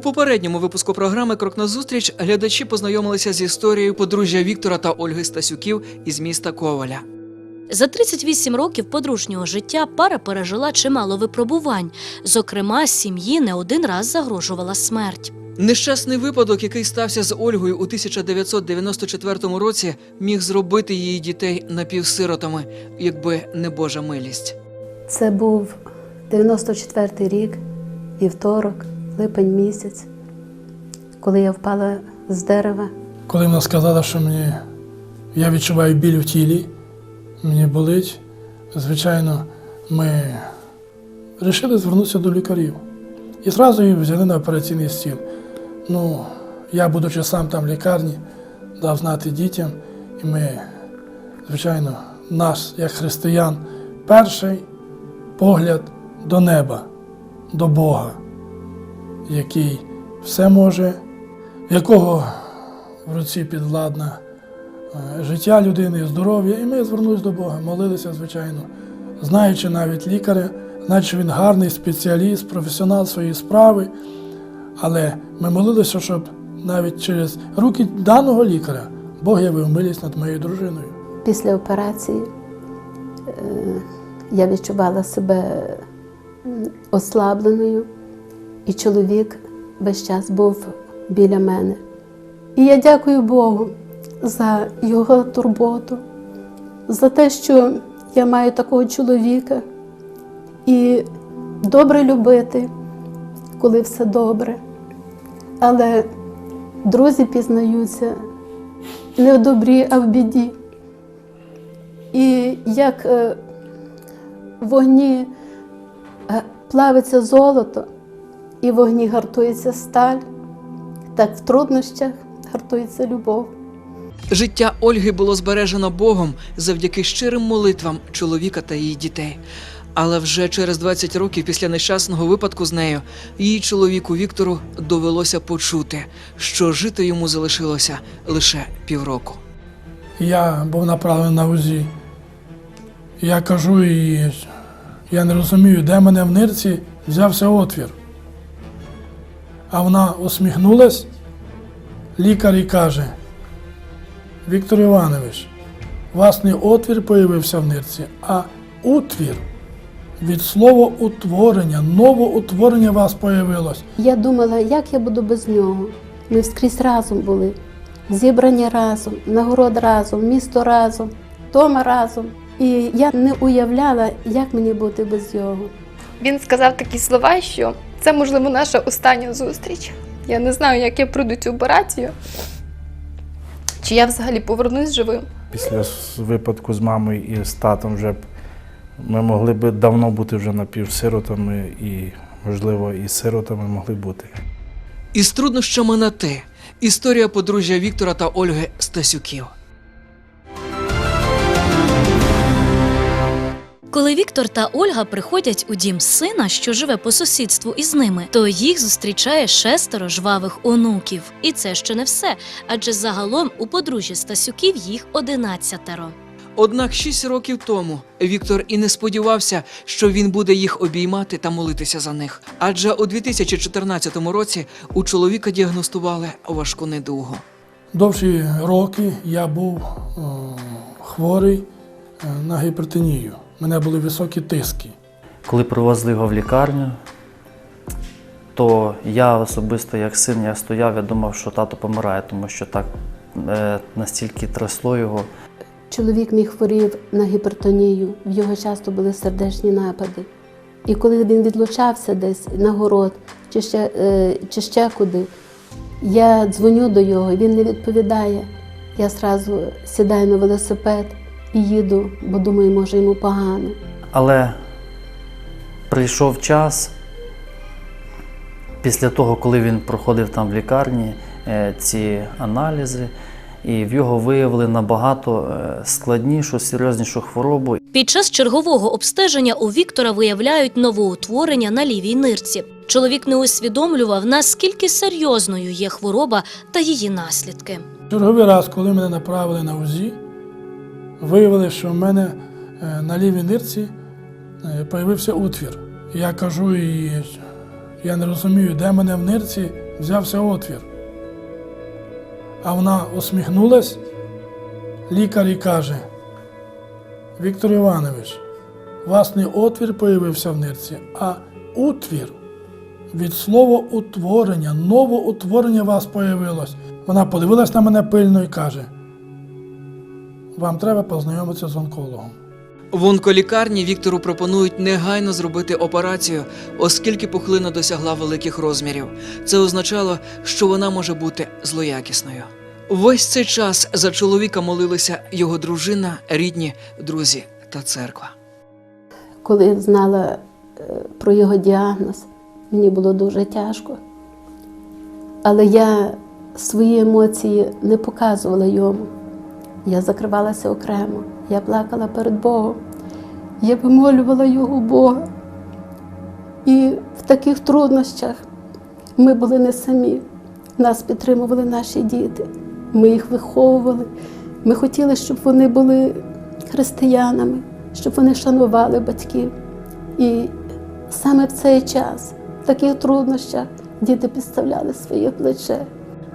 попередньому випуску програми Крок на зустріч глядачі познайомилися з історією подружжя Віктора та Ольги Стасюків із міста Коваля. За 38 років подружнього життя пара пережила чимало випробувань. Зокрема, сім'ї не один раз загрожувала смерть. Нещасний випадок, який стався з Ольгою у 1994 році, міг зробити її дітей напівсиротами, якби не Божа милість. Це був 94-й рік, вівторок, липень місяць, коли я впала з дерева. Коли вона сказала, що мені, я відчуваю біль в тілі, мені болить, звичайно, ми вирішили звернутися до лікарів. І одразу її взяли на операційний стіл. Ну, я, будучи сам там в лікарні, дав знати дітям, і ми, звичайно, наш, як християн, перший погляд до неба, до Бога, який все може, якого в руці підвладна е, життя людини, здоров'я, і ми звернулися до Бога, молилися, звичайно, знаючи навіть лікаря, що він гарний спеціаліст, професіонал своєї справи. Але ми молилися, щоб навіть через руки даного лікаря Бог явив милість над моєю дружиною. Після операції е, я відчувала себе ослабленою, і чоловік весь час був біля мене. І я дякую Богу за його турботу, за те, що я маю такого чоловіка і добре любити, коли все добре. Але друзі пізнаються не в добрі, а в біді. І як е, в вогні е, плавиться золото, і в вогні гартується сталь, так в труднощах гартується любов. Життя Ольги було збережено Богом завдяки щирим молитвам чоловіка та її дітей. Але вже через 20 років після нещасного випадку з нею її чоловіку Віктору довелося почути, що жити йому залишилося лише півроку. Я був направлений на УЗІ. Я кажу їй, я не розумію, де мене в нирці взявся отвір. А вона усміхнулась, лікар і каже: Віктор Іванович, у вас не отвір появився в нирці, а утвір. Від слова утворення, новоутворення у вас появилось. Я думала, як я буду без нього. Ми скрізь разом були, зібрані разом, нагород разом, місто разом, дома разом. І я не уявляла, як мені бути без його. Він сказав такі слова, що це, можливо, наша остання зустріч. Я не знаю, як я пройду цю операцію, чи я взагалі повернусь живим. Після випадку з мамою і з татом вже б ми могли б давно бути вже напівсиротами і, можливо, і сиротами могли бути. Із труднощами на ти. Історія подружжя Віктора та Ольги Стасюків. Коли Віктор та Ольга приходять у дім сина, що живе по сусідству із ними, то їх зустрічає шестеро жвавих онуків. І це ще не все, адже загалом у подружжя Стасюків їх одинадцятеро. Однак шість років тому Віктор і не сподівався, що він буде їх обіймати та молитися за них. Адже у 2014 році у чоловіка діагностували важку недугу. Довші роки я був е, хворий е, на гіпертонію. У мене були високі тиски. Коли привезли його в лікарню, то я особисто, як син, я стояв, я думав, що тато помирає, тому що так е, настільки трясло його. Чоловік мій хворів на гіпертонію, в його часто були сердечні напади. І коли він відлучався десь на город чи ще, е, чи ще куди, я дзвоню до його, він не відповідає. Я зразу сідаю на велосипед і їду, бо думаю, може йому погано. Але прийшов час, після того, коли він проходив там в лікарні е, ці аналізи, і в його виявили набагато е, складнішу, серйознішу хворобу. Під час чергового обстеження у Віктора виявляють новоутворення на лівій нирці. Чоловік не усвідомлював, наскільки серйозною є хвороба та її наслідки. Черговий раз, коли мене направили на УЗІ, виявили, що в мене е, на лівій нирці появився утвір. Я кажу їй, я не розумію, де мене в нирці взявся отвір. А вона усміхнулась, лікар і каже: Віктор Іванович, вас не отвір появився в нирці, а утвір. Від слова утворення, новоутворення у вас появилось. Вона подивилась на мене пильно і каже: Вам треба познайомитися з онкологом. В онколікарні Віктору пропонують негайно зробити операцію, оскільки пухлина досягла великих розмірів. Це означало, що вона може бути злоякісною. Весь цей час за чоловіка молилися його дружина, рідні, друзі та церква. Коли знала е, про його діагноз, мені було дуже тяжко. Але я свої емоції не показувала йому. Я закривалася окремо, я плакала перед Богом, я вимолювала його Бога. І в таких труднощах ми були не самі. Нас підтримували наші діти. Ми їх виховували. Ми хотіли, щоб вони були християнами, щоб вони шанували батьків. І саме в цей час, в таких труднощах, діти підставляли своє плече.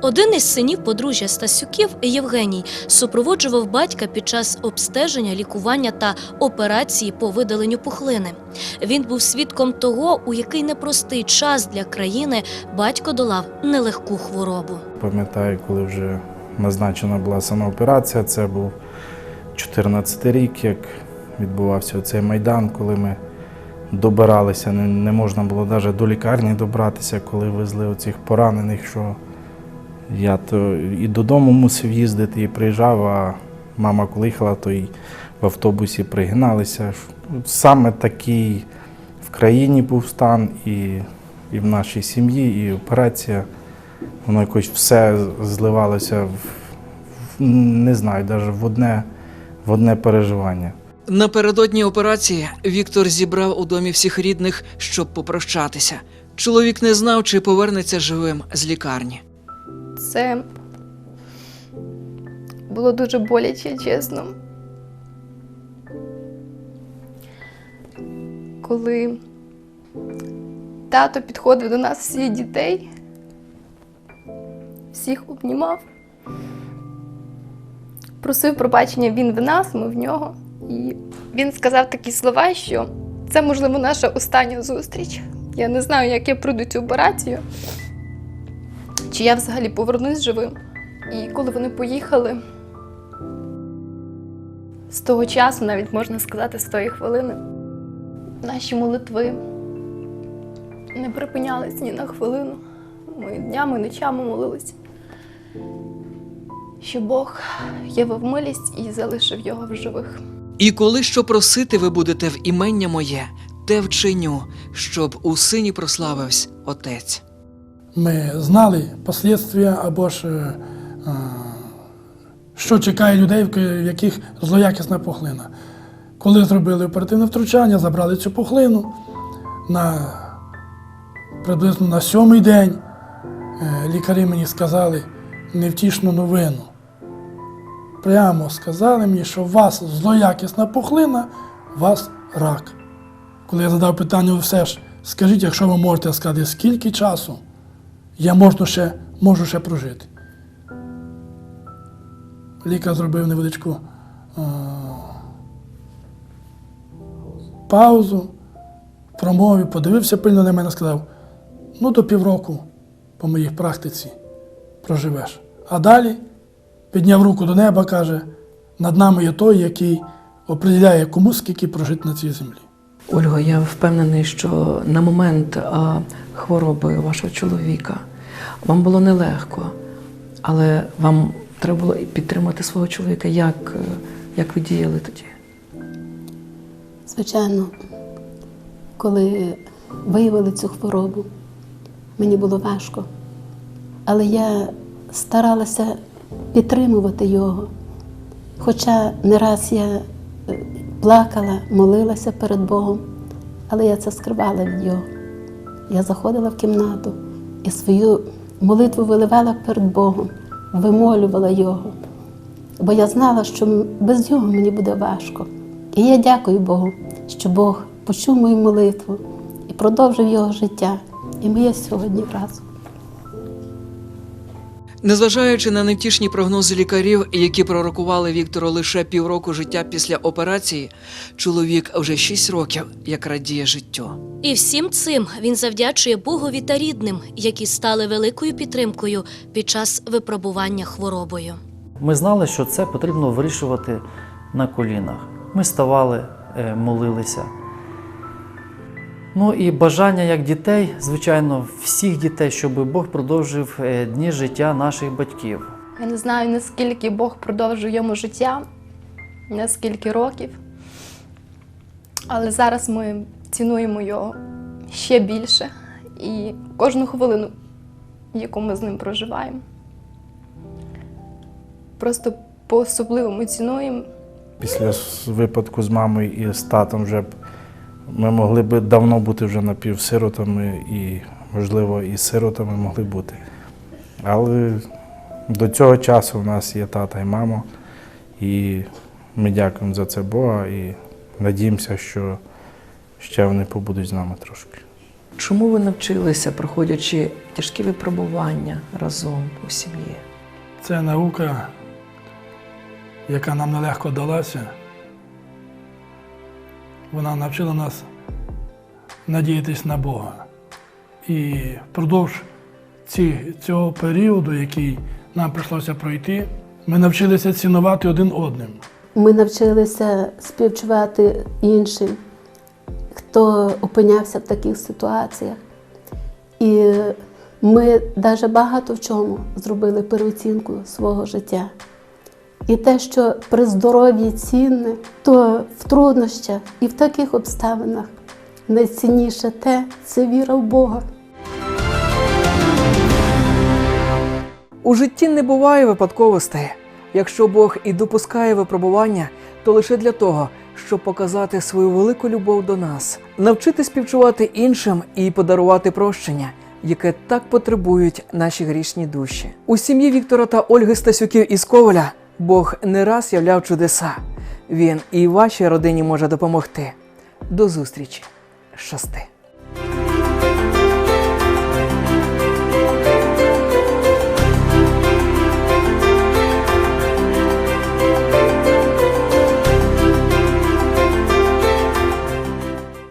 Один із синів подружжя Стасюків Євгеній супроводжував батька під час обстеження, лікування та операції по видаленню пухлини. Він був свідком того, у який непростий час для країни батько долав нелегку хворобу. Пам'ятаю, коли вже назначена була сама операція, це був 14 рік, як відбувався цей майдан, коли ми добиралися. Не, можна було навіть до лікарні добратися, коли везли оцих поранених, що я то і додому мусив їздити, і приїжджав, а мама, коли їхала, то і в автобусі пригиналися. Саме такий в країні був стан, і, і в нашій сім'ї, і операція. Воно якось все зливалося в не знаю, навіть в одне, в одне переживання. Напередодні операції Віктор зібрав у домі всіх рідних, щоб попрощатися. Чоловік не знав, чи повернеться живим з лікарні. Це було дуже боляче, чесно. Коли тато підходив до нас всіх дітей, всіх обнімав, просив пробачення він в нас, ми в нього. І він сказав такі слова, що це, можливо, наша остання зустріч. Я не знаю, як я пройду цю операцію чи я взагалі повернусь живим. І коли вони поїхали, з того часу, навіть можна сказати, з тої хвилини, наші молитви не припинялись ні на хвилину. Ми днями, ночами молилися, що Бог явив милість і залишив його в живих. І коли що просити ви будете в імення моє, те вчиню, щоб у сині прославився Отець. Ми знали послідствия або ж е, е, що чекає людей, в яких злоякісна пухлина. Коли зробили оперативне втручання, забрали цю пухлину на приблизно на сьомий день е, лікарі мені сказали невтішну новину. Прямо сказали мені, що у вас злоякісна пухлина, у вас рак. Коли я задав питання, «Ну, все ж, скажіть, якщо ви можете сказати, скільки часу я можу ще, можу ще прожити. Лікар зробив невеличку е, паузу в промові, подивився пильно на мене сказав: ну, до півроку по моїй практиці проживеш. А далі підняв руку до неба, каже: над нами є той, який определяє кому скільки прожити на цій землі. Ольго, я впевнений, що на момент хвороби вашого чоловіка вам було нелегко, але вам треба було підтримати свого чоловіка. Як, е, як ви діяли тоді? Звичайно, коли виявили цю хворобу, мені було важко. Але я старалася підтримувати його. Хоча не раз я е, плакала, молилася перед Богом, але я це скривала від його. Я заходила в кімнату і свою молитву виливала перед Богом, вимолювала його, бо я знала, що без нього мені буде важко. І я дякую Богу, що Бог почув мою молитву і продовжив його життя. І ми є сьогодні разом. Незважаючи на невтішні прогнози лікарів, які пророкували Віктору лише півроку життя після операції, чоловік вже 6 років як радіє життю. І всім цим він завдячує Богові та рідним, які стали великою підтримкою під час випробування хворобою. Ми знали, що це потрібно вирішувати на колінах. Ми ставали, е, молилися. Ну і бажання як дітей, звичайно, всіх дітей, щоб Бог продовжив е, дні життя наших батьків. Я не знаю, наскільки Бог продовжує йому життя, на скільки років. Але зараз ми цінуємо його ще більше і кожну хвилину, яку ми з ним проживаємо. Просто по-особливому цінуємо. Після випадку з мамою і з татом вже ми могли б давно бути вже напівсиротами і, можливо, і сиротами могли бути. Але до цього часу в нас є тата і мама, і ми дякуємо за це Бога і надіємося, що ще вони побудуть з нами трошки. Чому ви навчилися, проходячи тяжкі випробування разом у сім'ї? Це наука, яка нам нелегко далася. Вона навчила нас надіятись на Бога. І впродовж цього періоду, який нам прийшлося пройти, ми навчилися цінувати один одним. Ми навчилися співчувати іншим, хто опинявся в таких ситуаціях. І ми навіть багато в чому зробили переоцінку свого життя. І те, що при здоров'ї цінне, то в труднощах і в таких обставинах найцінніше те це віра в Бога. У житті не буває випадковостей. Якщо Бог і допускає випробування, то лише для того, щоб показати свою велику любов до нас, навчити співчувати іншим і подарувати прощення, яке так потребують наші грішні душі. У сім'ї Віктора та Ольги Стасюків із Коваля Бог не раз являв чудеса. Він і вашій родині може допомогти. До зустрічі. Щасти!